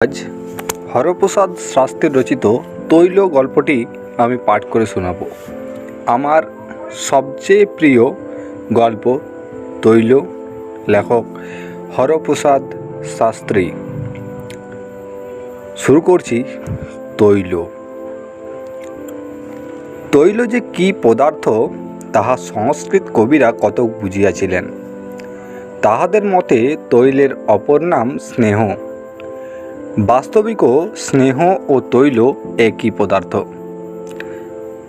আজ হরপ্রসাদ শাস্ত্রীর রচিত তৈল গল্পটি আমি পাঠ করে শোনাব। আমার সবচেয়ে প্রিয় গল্প তৈল, লেখক হরপ্রসাদ শাস্ত্রী। শুরু করছি তৈল। তৈল যে কি পদার্থ, তাহা সংস্কৃত কবিরা কত বুঝিয়াছিলেন। তাহাদের মতে তৈলের অপর নাম স্নেহ। বাস্তবিকও স্নেহ ও তৈল একই পদার্থ।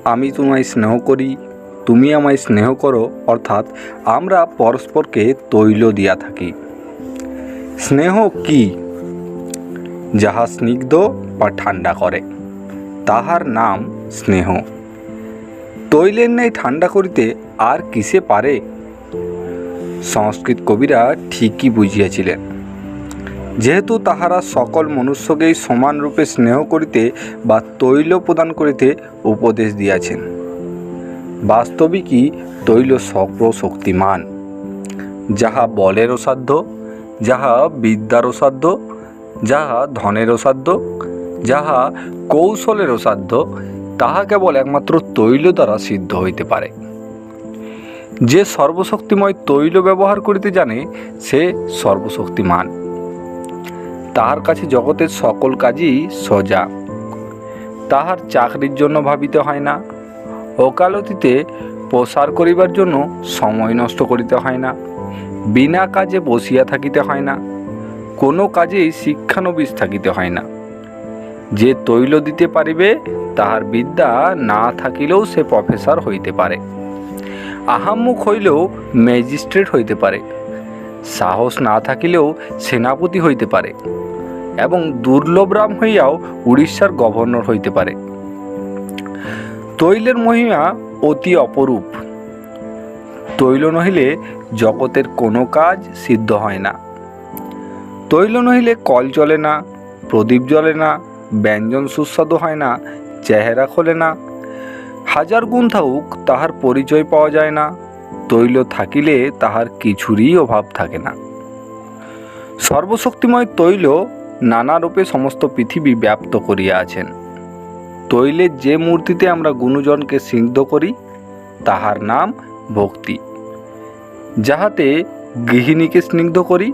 আমি তোমায় স্নেহ করি, তুমি আমায় স্নেহ করো, অর্থাৎ আমরা পরস্পরকে তৈল দিয়া থাকি। স্নেহ কি? যাহা স্নিগ্ধ বা ঠান্ডা করে, তাহার নাম স্নেহ। তৈলের ন্যায় ঠান্ডা করিতে আর কিসে পারে? সংস্কৃত কবিরা ঠিকই বুঝিয়াছিলেন। যেহেতু তাহারা সকল মনুষ্যকেই সমানরূপে স্নেহ করিতে বা তৈল প্রদান করিতে উপদেশ দিয়াছেন। বাস্তবিকই তৈল সর্বশক্তিমান। যাহা বলের অসাধ্য যাহা বিদ্যার অসাধ্য যাহা ধনের অসাধ্য যাহা কৌশলের অসাধ্য তাহা কেবল একমাত্র তৈল দ্বারা সিদ্ধ হইতে পারে। যে সর্বশক্তিময় তৈল ব্যবহার করিতে জানে, সে সর্বশক্তিমান। তাহার কাছে জগতের সকল কাজই সোজা। তাহার চাকরির জন্য ভাবিতে হয় না, ওকালতিতে প্রসার করিবার জন্য সময় নষ্ট করিতে হয় না, বিনা কাজে বসিয়া থাকিতে হয় না, কোনো কাজেই শিক্ষানবিশ থাকিতে হয় না। যে তৈল দিতে পারিবে, তাহার বিদ্যা না থাকিলেও সে প্রফেসর হইতে পারে। আহাম্মুখ হইলেও ম্যাজিস্ট্রেট হইতে পারে। সাহস না থাকিলেও সেনাপতি হইতে পারে। এবং দুর্লভ রাম হইয়াও উড়িষ্যার গভর্নর হইতে পারে। তৈলের মহিমা অতি অপরূপ। তৈল নহিলে জগতের কোনো কাজ সিদ্ধ হয় না। তৈল নহিলে কল চলে না, প্রদীপ জ্বলে না, ব্যঞ্জন সুস্বাদু হয় না, চেহারা খোলে না। হাজার গুণ থাকুক, তাহার পরিচয় পাওয়া যায় না। তৈল থাকিলে তাহার কিছুরই অভাব থাকে না। সর্বশক্তিময় তৈল নানা রূপে সমস্ত পৃথিবী ব্যাপ্ত করিয়া আছেন। তৈলের যে মূর্তিতে আমরা গুণজনকে সিদ্ধ করি, তাহার নাম ভক্তি। যাহাতে গৃহিণীকে স্নিগ্ধ করি,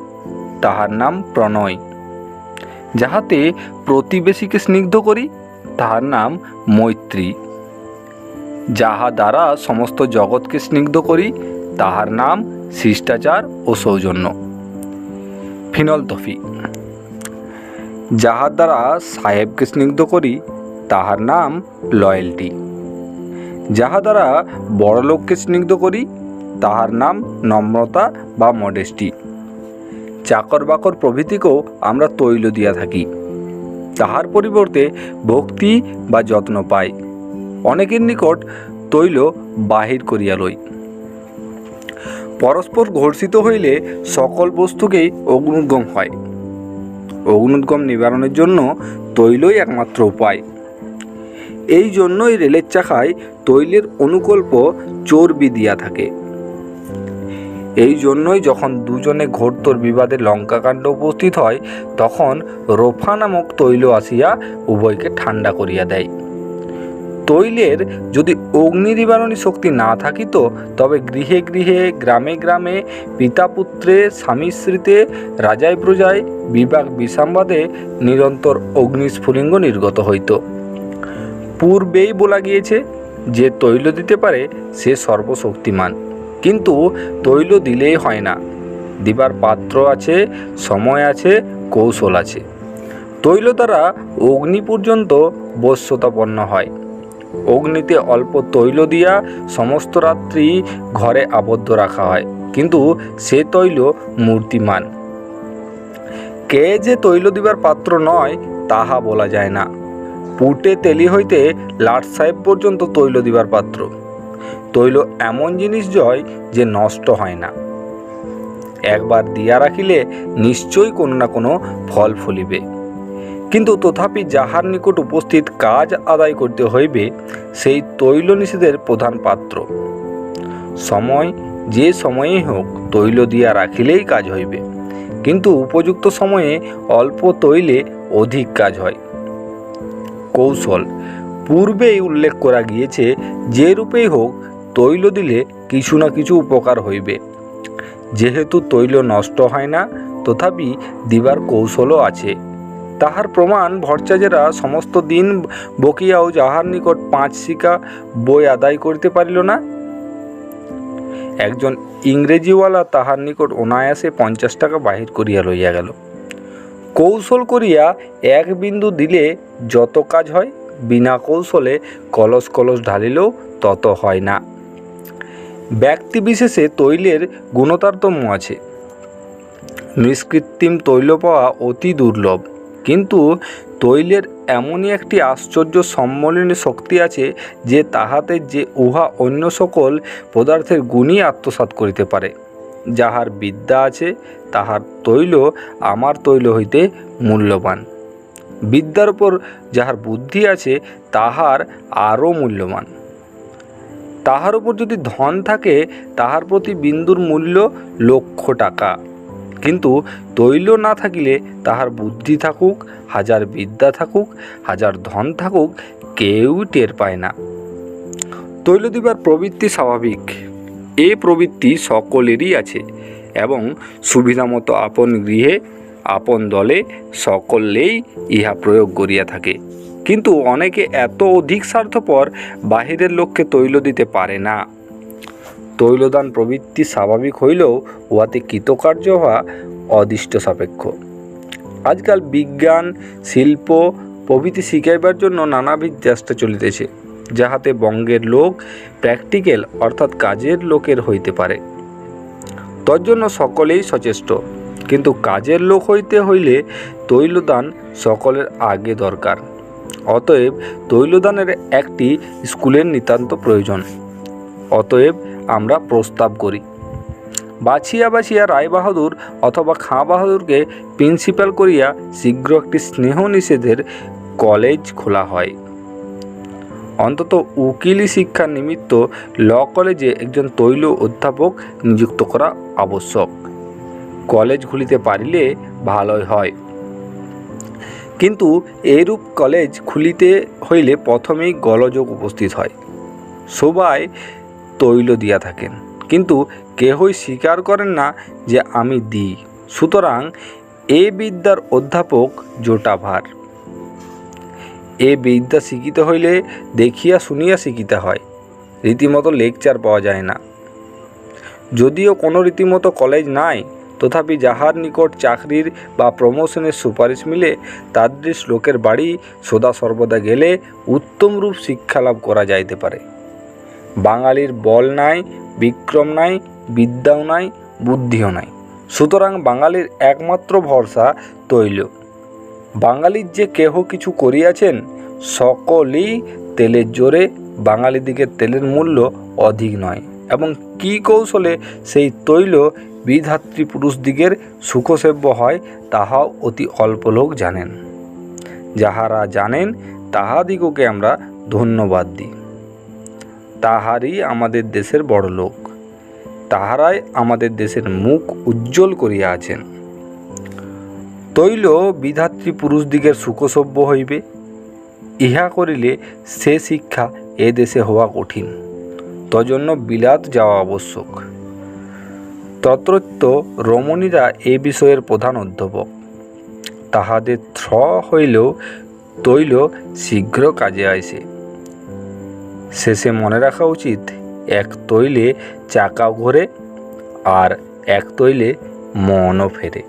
তাহার নাম প্রণয়। যাহাতে প্রতিবেশীকে স্নিগ্ধ করি, তাহার নাম মৈত্রী। যাহা দ্বারা সমস্ত জগৎকে স্নিগ্ধ করি, তাহার নাম শিষ্টাচার ও সৌজন্য। ফিনল তফি যাহার দ্বারা সাহেবকে স্নিগ্ধ করি, তাহার নাম লয়্যালটি। যাহা দ্বারা বড়লোককে স্নিগ্ধ করি, তাহার নাম নম্রতা বা মডেস্টি চাকর বাকর প্রভৃতিকেও আমরা তৈল দিয়া থাকি। তাহার পরিবর্তে ভক্তি বা যত্ন পাই। অনেকের নিকট তৈল বাহির করিয়া লই। পরস্পর ঘর্ষিত হইলে সকল বস্তুকেই অগ্নুদ্গম হয়। অগ্নুদ্গম নিবারণের জন্য তৈলই একমাত্র উপায়। এই জন্যই রেলের চাকায় তৈলের অনুকল্প চর্বি দিয়া থাকে। এই জন্যই যখন দুজনে ঘোরতর বিবাদে লঙ্কাকাণ্ড উপস্থিত হয়, তখন রোফা নামক তৈল আসিয়া উভয়কে ঠান্ডা করিয়া দেয়। তৈলের যদি অগ্নি নিবারণী শক্তি না থাকিত, তবে গৃহে গৃহে, গ্রামে গ্রামে পিতা পুত্রে স্বামী স্ত্রীতে রাজায় প্রজায়, বিভাগ বিসাম্বাদে নিরন্তর অগ্নিস্ফুলিঙ্গ নির্গত হইত। পূর্বেই বলা গিয়েছে, যে তৈল দিতে পারে, সে সর্বশক্তিমান। কিন্তু তৈল দিলেই হয় না। দিবার পাত্র আছে, সময় আছে, কৌশল আছে। তৈল দ্বারা অগ্নি পর্যন্ত বস্যতাপন্ন হয়। অগ্নিতে অল্প তৈল দিয়া সমস্ত রাত্রি ঘরে আবদ্ধ রাখা হয়। কিন্তু সে তৈল মূর্তিমান। কে যে তৈল দিবার পাত্র নয়, তাহা বলা যায় না। পুটে তেলি হইতে লাট সাহেব পর্যন্ত তৈল দিবার পাত্র। তৈল এমন জিনিস জয় যে নষ্ট হয় না। একবার দিয়া রাখিলে নিশ্চয়ই কোনো না কোনো ফল ফলিবে। কিন্তু তথাপি যাহার নিকট উপস্থিত কাজ আদায় করতে হইবে, সেই তৈল নিষেধের প্রধান পাত্র। সময় যে সময়েই হোক, তৈল দিয়া রাখিলেই কাজ হইবে। কিন্তু উপযুক্ত সময়ে অল্প তৈলে অধিক কাজ হয়। কৌশল। পূর্বেই উল্লেখ করা গিয়েছে, যে রূপেই হোক, তৈল দিলে কিছু না কিছু উপকার হইবে। যেহেতু তৈল নষ্ট হয় না, তথাপি দিবার কৌশলও আছে। তাহার প্রমাণ ভট্টাচার্যরা সমস্ত দিন বকিয়াও যাহার নিকট পাঁচ শিকা বই আদায় করিতে পারিল না। একজন ইংরেজিওয়ালা তাহার নিকট অনায়াসে পঞ্চাশ টাকা বাহির করিয়া লইয়া গেল। কৌশল করিয়া এক বিন্দু দিলে যত কাজ হয়, বিনা কৌশলে কলস কলস ঢালিলেও তত হয় না। ব্যক্তি বিশেষে তৈলের গুণতারতম্য আছে। নিষ্কৃত্রিম তৈল পাওয়া অতি দুর্লভ। কিন্তু তৈলের এমনই একটি আশ্চর্য সম্মলনী শক্তি আছে যে তাহাতে যে উহা অন্য সকল পদার্থের গুণই আত্মসাৎ করিতে পারে। যাহার বিদ্যা আছে, তাহার তৈল আমার তৈল হইতে মূল্যবান। বিদ্যার উপর যাহার বুদ্ধি আছে, তাহার আরও মূল্যবান। তাহার উপর যদি ধন থাকে, তাহার প্রতি বিন্দুর মূল্য লক্ষ টাকা। কিন্তু তৈল না থাকিলে তাহার বুদ্ধি থাকুক, হাজার বিদ্যা থাকুক, হাজার ধন থাকুক, কেউই টের পায় না। তৈল দিবার প্রবৃত্তি স্বাভাবিক। এ প্রবৃত্তি সকলেরই আছে এবং সুবিধামতো আপন গৃহে, আপন দলে সকলেই ইহা প্রয়োগ করিয়া থাকে। কিন্তু অনেকে এত অধিক স্বার্থপর বাহিরের লোককে তৈল দিতে পারে না। তৈলদান প্রবৃত্তি স্বাভাবিক হইলেও উহাতে কৃতকার্য হওয়া অদৃষ্ট সাপেক্ষ। আজকাল বিজ্ঞান, শিল্প প্রভৃতি শিখাইবার জন্য নানাবিধ চেষ্টা চলিতেছে, যাহাতে বঙ্গের লোক প্র্যাকটিক্যাল অর্থাৎ কাজের লোকের হইতে পারে। তজ্জন্য সকলেই সচেষ্ট, কিন্তু কাজের লোক হইতে হইলে তৈলদান সকলের আগে দরকার। অতএব তৈলদানের একটি স্কুলের নিতান্ত প্রয়োজন। অতএব আমরা প্রস্তাব করি। বাছিয়া বাছিয়া রায়বাহাদুর অথবা খাঁ বাহাদুরকে প্রিন্সিপাল করিয়া শীঘ্র একটি স্নেহ নিষেধের কলেজ খোলা হয়। অন্তত উকিলি শিক্ষার নিমিত্ত ল কলেজে একজন তৈল অধ্যাপক নিযুক্ত করা আবশ্যক। কলেজ খুলিতে পারিলে ভালোই হয়। কিন্তু এরূপ কলেজ খুলিতে হইলে প্রথমেই গলযোগ উপস্থিত হয়। সবাই তৈল দিয়া থাকেন। কিন্তু কেহই স্বীকার করেন না যে আমি দিই। সুতরাং এ বিদ্যার অধ্যাপক জোটা ভার এ বিদ্যা শিখিতে হইলে দেখিয়া শুনিয়া শিখিতে হয়। রীতিমতো লেকচার পাওয়া যায় না। যদিও কোনো রীতিমতো কলেজ নাই, তথাপি যাহার নিকট চাকরির বা প্রমোশনের সুপারিশ মিলে তাদৃশ লোকের বাড়ি সদা সর্বদা গেলে উত্তমরূপ শিক্ষালাভ করা যাইতে পারে। বাঙালির বল নাই, বিক্রম নাই, বিদ্যাও নাই, বুদ্ধিও নাই। সুতরাং বাঙালির একমাত্র ভরসা তৈল। বাঙালির যে কেহ কিছু করিয়াছেন, সকলেই তেলের জোরে বাঙালিদিগের তেলের মূল্য অধিক নয়। এবং কি কৌশলে সেই তৈল বিধাত্রী পুরুষদিগের সুখসেব্য হয়, তাহাও অতি অল্প লোক জানেন। যাহারা জানেন তাহাদিগকে আমরা ধন্যবাদ দিই। তাহারই আমাদের দেশের বড় লোক। তাহারাই আমাদের দেশের মুখ উজ্জ্বল করিয়া আছেন। তৈল বিধাত্রী পুরুষদিগের সুখসভ্য হইবে। ইহা করিলে সে শিক্ষা এ দেশে হওয়া কঠিন। তজন্য বিলাত যাওয়া আবশ্যক। তত্রত্ব রমণীরা এ বিষয়ের প্রধান অধ্যাপক। তাহাদের থ্র হইলেও তৈল শীঘ্র কাজে আইসে। শেষে মনে রাখা উচিত এক তৈলে চাকা ঘোরে আর এক তৈলে মনও ফেরে।